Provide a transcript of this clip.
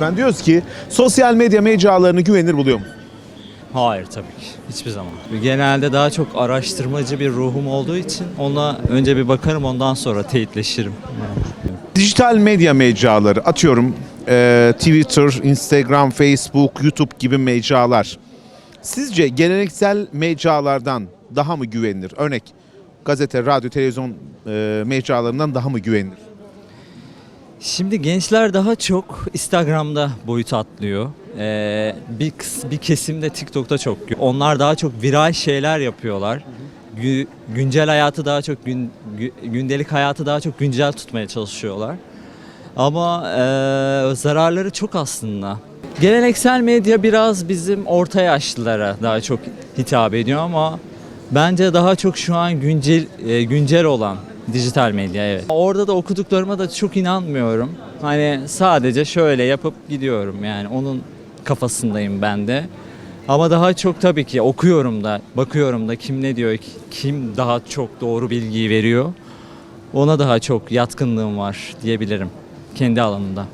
Ben diyoruz ki sosyal medya mecralarını güvenilir buluyor mu? Hayır tabii ki. Hiçbir zaman. Genelde daha çok araştırmacı bir ruhum olduğu için ona önce bir bakarım ondan sonra teyitleşirim. Dijital medya mecraları atıyorum e, Twitter, Instagram, Facebook, YouTube gibi mecralar. Sizce geleneksel mecralardan daha mı güvenilir? Örnek gazete, radyo, televizyon e, mecralarından daha mı güvenilir? Şimdi gençler daha çok Instagram'da boyut atlıyor. Ee, bir, bir kesimde TikTok'ta çok. Onlar daha çok viral şeyler yapıyorlar. Gü- güncel hayatı daha çok gün, gü- gündelik hayatı daha çok güncel tutmaya çalışıyorlar. Ama eee, zararları çok aslında. Geleneksel medya biraz bizim orta yaşlılara daha çok hitap ediyor ama bence daha çok şu an güncel e, güncel olan dijital medya evet. Orada da okuduklarıma da çok inanmıyorum. Hani sadece şöyle yapıp gidiyorum yani onun kafasındayım ben de. Ama daha çok tabii ki okuyorum da, bakıyorum da kim ne diyor, kim daha çok doğru bilgiyi veriyor. Ona daha çok yatkınlığım var diyebilirim kendi alanımda.